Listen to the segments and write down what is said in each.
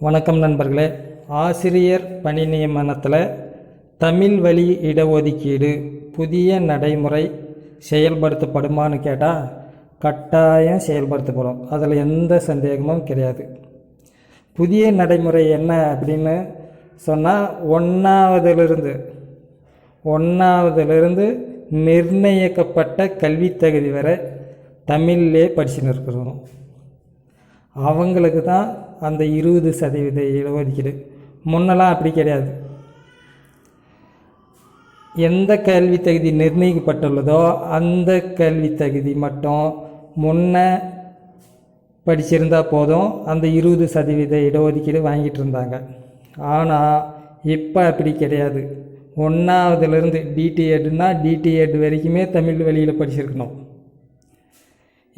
வணக்கம் நண்பர்களே. ஆசிரியர் பணி நியமனத்தில் தமிழ் வழி இடஒதுக்கீடு புதிய நடைமுறை செயல்படுத்தப்படுமான்னு கேட்டால் கட்டாயம் செயல்படுத்தப்படும். அதில் எந்த சந்தேகமும் கிடையாது. புதிய நடைமுறை என்ன அப்படின்னு சொன்னால் ஒன்றாவதுலேருந்து ஒன்றாவதுலேருந்து நிர்ணயிக்கப்பட்ட கல்வித்தகுதி வரை தமிழ்லே படிச்சுன்னு இருக்கிறோம் அவங்களுக்கு தான் அந்த இருபது சதவீத இடஒதுக்கீடு முன்னெல்லாம் அப்படி கிடையாது. எந்த கல்வி தகுதி நிர்ணயிக்கப்பட்டுள்ளதோ அந்த கல்வி தகுதி மட்டும் முன்ன படிச்சிருந்தா போதும் அந்த இருபது சதவீத இடஒதுக்கீடு வாங்கிட்டு இருந்தாங்க. ஆனால் இப்போ அப்படி கிடையாது. ஒன்றாவதுலேருந்து டிடிஎட்னா டிடிஎட் வரைக்குமே தமிழ் வழியில் படிச்சிருக்கணும்.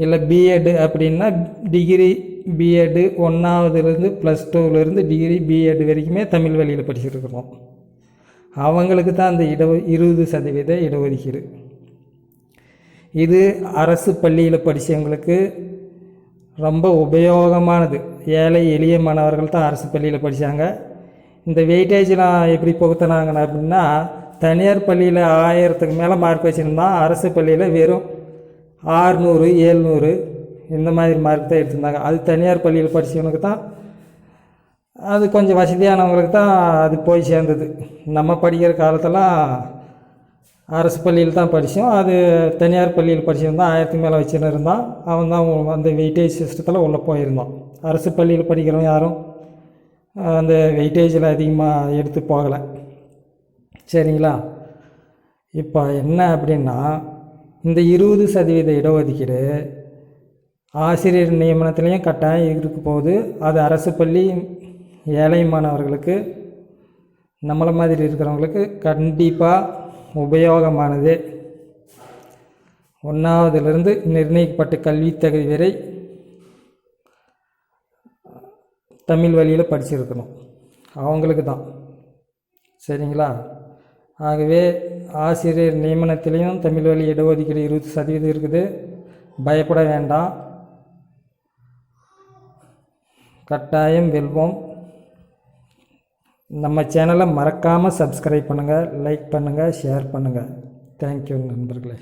இல்லை பிஎட் அப்படின்னா டிகிரி பிஎட்டு ஒன்றாவதுலேருந்து ப்ளஸ் டூவிலேருந்து டிகிரி பிஎட் வரைக்குமே தமிழ் வழியில் படிச்சிருக்கிறோம். அவங்களுக்கு தான் அந்த இட இருபது சதவீத இடஒதுக்கீடு. இது அரசு பள்ளியில் படித்தவங்களுக்கு ரொம்ப உபயோகமானது. ஏழை எளிய மாணவர்கள் தான் அரசு பள்ளியில் படித்தாங்க இந்த வெயிட்டேஜ்லாம் எப்படி புகுத்தினாங்கன்னு அப்படின்னா தனியார் பள்ளியில் ஆயிரத்துக்கு மேலே மார்க் வச்சுருந்தான் அரசு பள்ளியில் வெறும் ஆறுநூறு ஏழ்நூறு இந்த மாதிரி மார்க் தான் எடுத்திருந்தாங்க. அது தனியார் பள்ளியில் படித்தவனுக்கு தான் அது கொஞ்சம் வசதியானவங்களுக்கு தான் அது போய் சேர்ந்தது. நம்ம படிக்கிற காலத்தெல்லாம் அரசு பள்ளியில் தான் படித்தோம் அது தனியார் பள்ளியில் படிச்சிருந்தான் ஆயிரத்துக்கு மேலே வச்சுன்னு இருந்தான். அவன் தான் அந்த வெயிட்டேஜ் சிஸ்டத்தில் உள்ளே போயிருந்தான். அரசு பள்ளியில் படிக்கிறவன் யாரும் அந்த வெயிட்டேஜில் அதிகமாக எடுத்து போகலை. சரிங்களா? இப்போ என்ன அப்படின்னா இந்த இருபது சதவீத இடஒதுக்கீடு ஆசிரியர் நியமனத்துலேயும் கட்டாயம் இருக்க போகுது. அது அரசு பள்ளி ஏழை மாணவர்களுக்கு நம்மளை மாதிரி இருக்கிறவங்களுக்கு கண்டிப்பாக உபயோகமானது. ஒன்றாவதுலேருந்து நிர்ணயிக்கப்பட்ட கல்வி தகுதி வரை தமிழ் வழியில் படிச்சிருக்கணும். அவங்களுக்கு தான் சரிங்களா? ஆகவே ஆசிரியர் நியமனத்திலையும் தமிழ் வழி இடஒதுக்கீடு இருபது சதவீதம் இருக்குது. பயப்பட வேண்டாம். கட்டாயம் வெல்வோம். நம்ம சேனலை மறக்காமல் சப்ஸ்கிரைப் பண்ணுங்கள் லைக் பண்ணுங்கள் ஷேர் பண்ணுங்கள் தேங்க்யூ நண்பர்களே.